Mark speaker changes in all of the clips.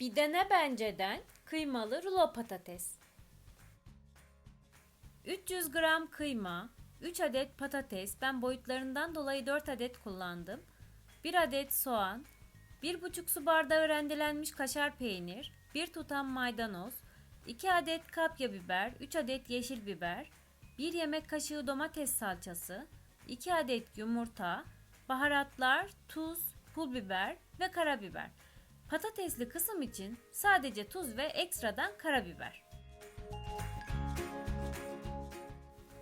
Speaker 1: Bir dene benceden kıymalı rulo patates. 300 gram kıyma, 3 adet patates, ben boyutlarından dolayı 4 adet kullandım. 1 adet soğan, 1,5 su bardağı rendelenmiş kaşar peynir, 1 tutam maydanoz, 2 adet kapya biber, 3 adet yeşil biber, 1 yemek kaşığı domates salçası, 2 adet yumurta, baharatlar, tuz, pul biber ve karabiber. Patatesli kısım için sadece tuz ve ekstradan karabiber.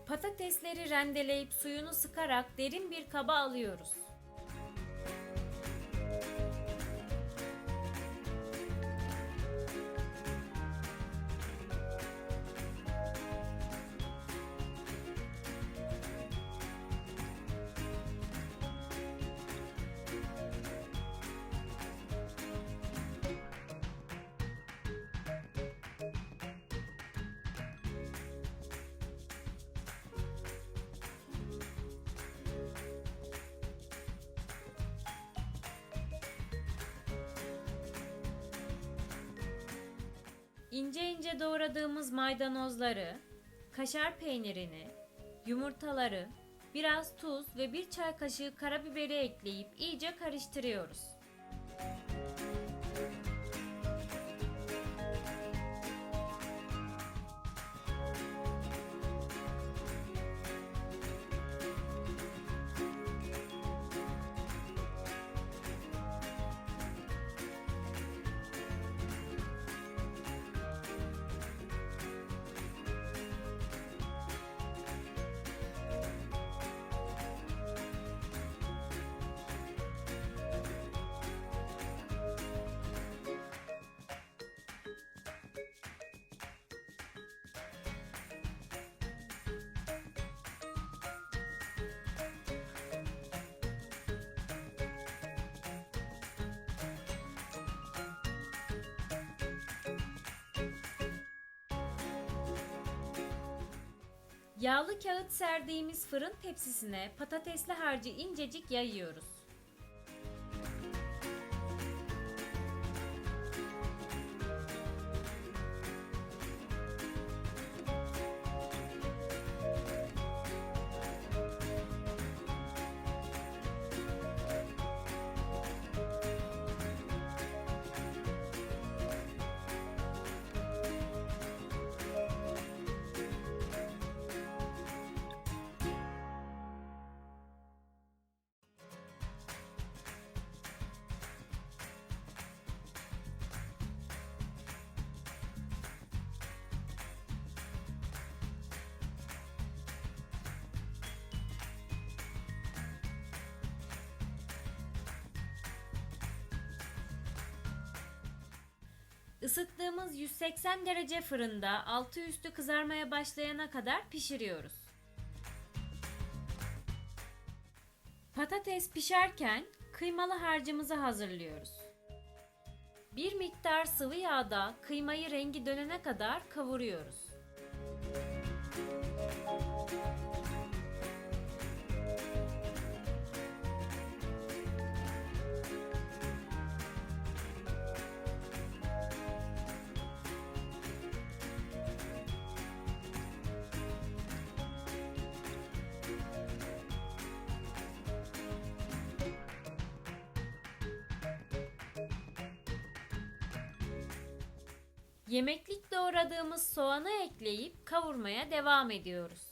Speaker 1: Patatesleri rendeleyip suyunu sıkarak derin bir kaba alıyoruz. İnce ince doğradığımız maydanozları, kaşar peynirini, yumurtaları, biraz tuz ve bir çay kaşığı karabiberi ekleyip iyice karıştırıyoruz. Yağlı kağıt serdiğimiz fırın tepsisine patatesli harcı incecik yayıyoruz. Isıttığımız 180 derece fırında altı üstü kızarmaya başlayana kadar pişiriyoruz. Patates pişerken kıymalı harcımızı hazırlıyoruz. Bir miktar sıvı yağda kıymayı rengi dönene kadar kavuruyoruz. Yemeklik doğradığımız soğanı ekleyip kavurmaya devam ediyoruz.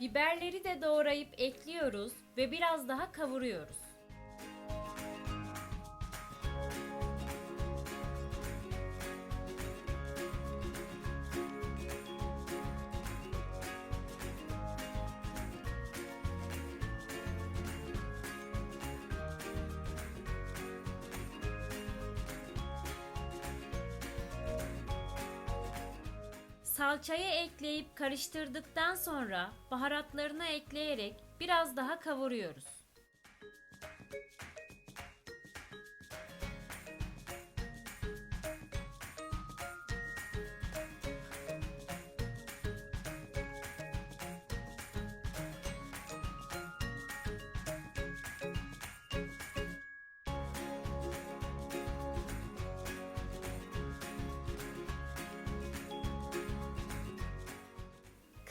Speaker 1: Biberleri de doğrayıp ekliyoruz ve biraz daha kavuruyoruz. Salçayı ekleyip karıştırdıktan sonra baharatlarını ekleyerek biraz daha kavuruyoruz.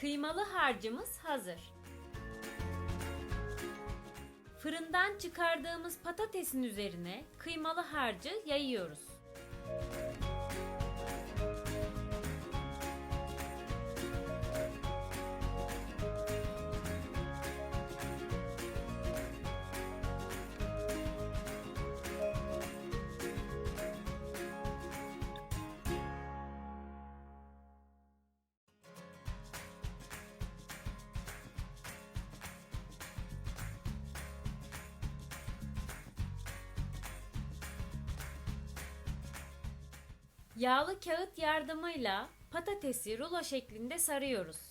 Speaker 1: Kıymalı harcımız hazır. Fırından çıkardığımız patatesin üzerine kıymalı harcı yayıyoruz. Yağlı kağıt yardımıyla patatesi rulo şeklinde sarıyoruz.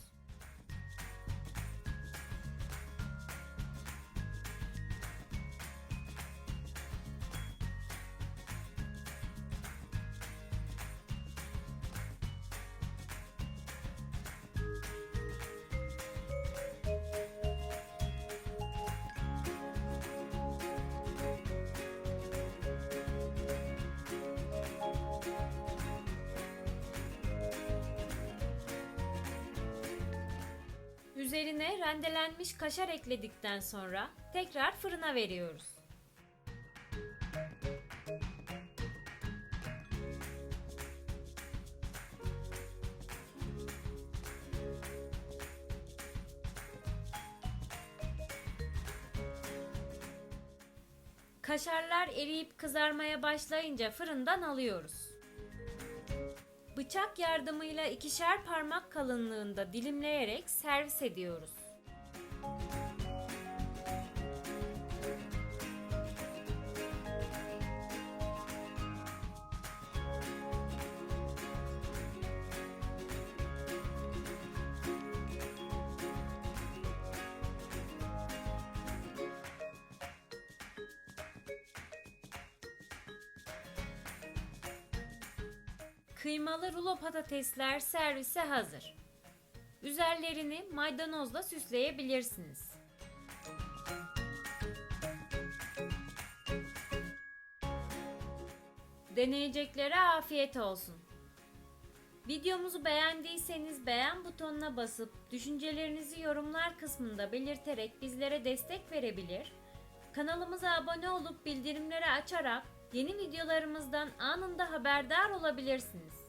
Speaker 1: Rendelenmiş kaşar ekledikten sonra tekrar fırına veriyoruz. Kaşarlar eriyip kızarmaya başlayınca fırından alıyoruz. Bıçak yardımıyla ikişer parmak kalınlığında dilimleyerek servis ediyoruz. Kıymalı rulo patatesler servise hazır. Üzerlerini maydanozla süsleyebilirsiniz. Deneyeceklere afiyet olsun. Videomuzu beğendiyseniz beğen butonuna basıp düşüncelerinizi yorumlar kısmında belirterek bizlere destek verebilir, kanalımıza abone olup bildirimleri açarak yeni videolarımızdan anında haberdar olabilirsiniz.